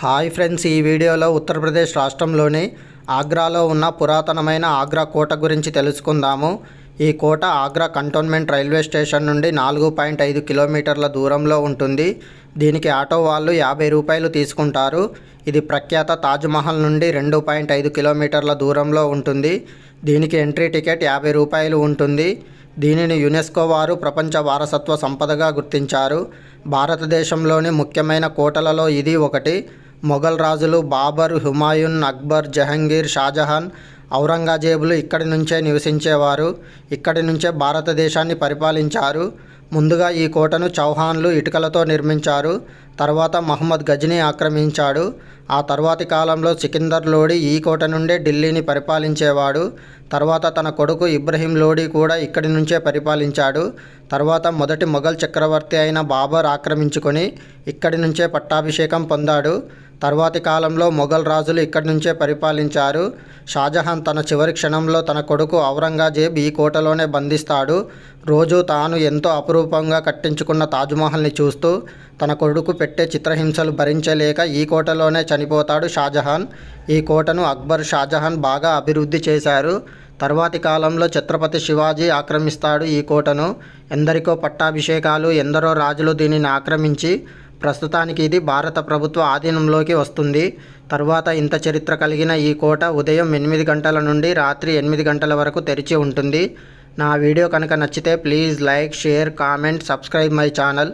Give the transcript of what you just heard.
Hi friends ఈ వీడియోలో ఉత్తరప్రదేశ్ రాష్ట్రంలోని ఆగ్రాలో ఉన్న పురాతనమైన ఆగ్రా కోట గురించి తెలుసుకుందాము. ఈ కోట ఆగ్రా కంటోన్మెంట్ రైల్వే స్టేషన్ నుండి నాలుగు పాయింట్ ఐదు కిలోమీటర్ల దూరంలో ఉంటుంది. దీనికి ఆటో వాళ్ళు యాభై రూపాయలు తీసుకుంటారు. ఇది ప్రఖ్యాత తాజ్మహల్ నుండి రెండు పాయింట్ ఐదు కిలోమీటర్ల దూరంలో ఉంటుంది. దీనికి ఎంట్రీ టికెట్ యాభై రూపాయలు ఉంటుంది. దీనిని యునెస్కో వారు ప్రపంచ వారసత్వ సంపదగా గుర్తించారు. భారతదేశంలోని ముఖ్యమైన కోటలలో ఇది ఒకటి. మొఘల్ రాజులు బాబర్ హుమాయూన్ అక్బర్ జహంగీర్ షాజహాన్ ఔరంగజేబులు ఇక్కడి నుంచే నివసించేవారు. ఇక్కడి నుంచే భారతదేశాన్ని పరిపాలించారు. ముందుగా ఈ కోటను చౌహాన్లు ఇటుకలతో నిర్మించారు. తర్వాత మహమ్మద్ గజ్ని ఆక్రమించాడు. ఆ తర్వాతి కాలంలో సికిందర్ లోడి ఈ కోట నుండే ఢిల్లీని పరిపాలించేవాడు. తర్వాత తన కొడుకు ఇబ్రహీం లోడి కూడా ఇక్కడి నుంచే పరిపాలించాడు. తర్వాత మొదటి మొఘల్ చక్రవర్తి అయిన బాబర్ ఆక్రమించుకొని ఇక్కడి నుంచే పట్టాభిషేకం పొందాడు. తర్వాతి కాలంలో మొఘల్ రాజులు ఇక్కడి నుంచే పరిపాలించారు. షాజహాన్ తన చివరి క్షణంలో తన కొడుకు ఔరంగజేబ్ ఈ కోటలోనే బంధిస్తాడు. రోజు తాను ఎంతో అపురూపంగా కట్టించుకున్న తాజ్మహల్ని చూస్తూ తన కొడుకు పెట్టే చిత్రహింసలు భరించలేక ఈ కోటలోనే చనిపోతాడు షాజహాన్. ఈ కోటను అక్బర్ షాజహాన్ బాగా అభివృద్ధి చేశారు. తర్వాతి కాలంలో ఛత్రపతి శివాజీ ఆక్రమిస్తాడు ఈ కోటను. ఎందరికో పట్టాభిషేకాలు ఎందరో రాజులు దీనిని ఆక్రమించి ప్రస్తుతానికి ఇది భారత ప్రభుత్వ ఆధీనంలోకి వస్తుంది. తరువాత ఇంత చరిత్ర కలిగిన ఈ కోట ఉదయం ఎనిమిది గంటల నుండి రాత్రి ఎనిమిది గంటల వరకు తెరిచి ఉంటుంది. నా వీడియో కనుక నచ్చితే please like share comment subscribe my channel.